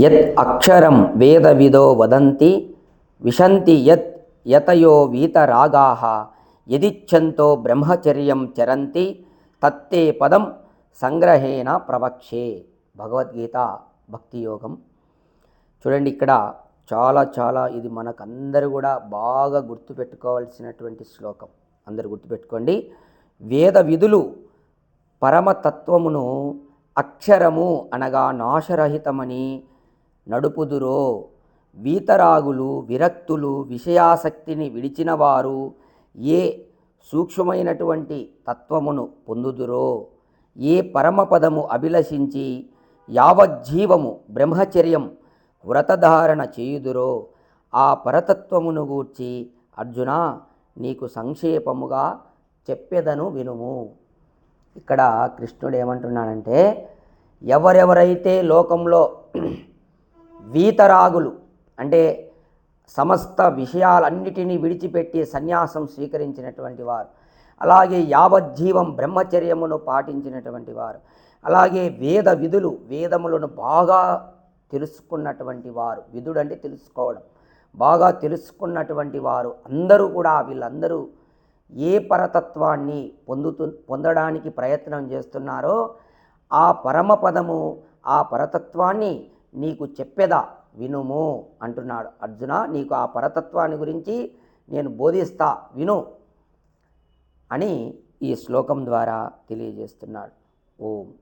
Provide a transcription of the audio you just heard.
యత్ అక్షరం వేదవిదో వదంతి విశంతి యత్ యతయో వీతరాగా యదిచ్ఛంతో బ్రహ్మచర్యం చరంతి తత్తే పదం సంగ్రహేణ ప్రవక్షే భగవద్గీత భక్తి యోగం చూడండి ఇక్కడ చాలా చాలా ఇది మనకందరూ కూడా బాగా గుర్తుపెట్టుకోవాల్సినటువంటి శ్లోకం. అందరూ గుర్తుపెట్టుకోండి. వేద విధులు పరమతత్వమును అక్షరము అనగా నాశరహితమని నడుపుదురో. వీతరాగులు విరక్తులు విషయాసక్తిని విడిచినవారు ఏ సూక్ష్మమైనటువంటి తత్వమును పొందుదురో. ఏ పరమపదము అభిలషించి యావజ్జీవము బ్రహ్మచర్యం వ్రతధారణ చేయుదురో. ఆ పరతత్వమును గూర్చి అర్జున నీకు సంక్షేపముగా చెప్పెదను వినుము. ఇక్కడ కృష్ణుడు ఏమంటున్నాడంటే ఎవరెవరైతే లోకంలో వీతరాగులు అంటే సమస్త విషయాలన్నిటినీ విడిచిపెట్టి సన్యాసం స్వీకరించినటువంటి వారు. అలాగే యావజ్జీవం బ్రహ్మచర్యమును పాటించినటువంటి వారు. అలాగే వేద విధులు వేదములను బాగా తెలుసుకున్నటువంటి వారు. విధుడు అంటే తెలుసుకోవడం. బాగా తెలుసుకున్నటువంటి వారు. అందరూ కూడా వీళ్ళందరూ ఏ పరతత్వాన్ని పొందుతు పొందడానికి ప్రయత్నం చేస్తున్నారో ఆ పరమపదము ఆ పరతత్వాన్ని నీకు చెప్పేదా? వినుము అంటున్నాడు అర్జున. నీకు ఆ పరతత్వాన్ని గురించి నేను బోధిస్తా విను అని ఈ శ్లోకం ద్వారా తెలియజేస్తున్నాడు. ఓం.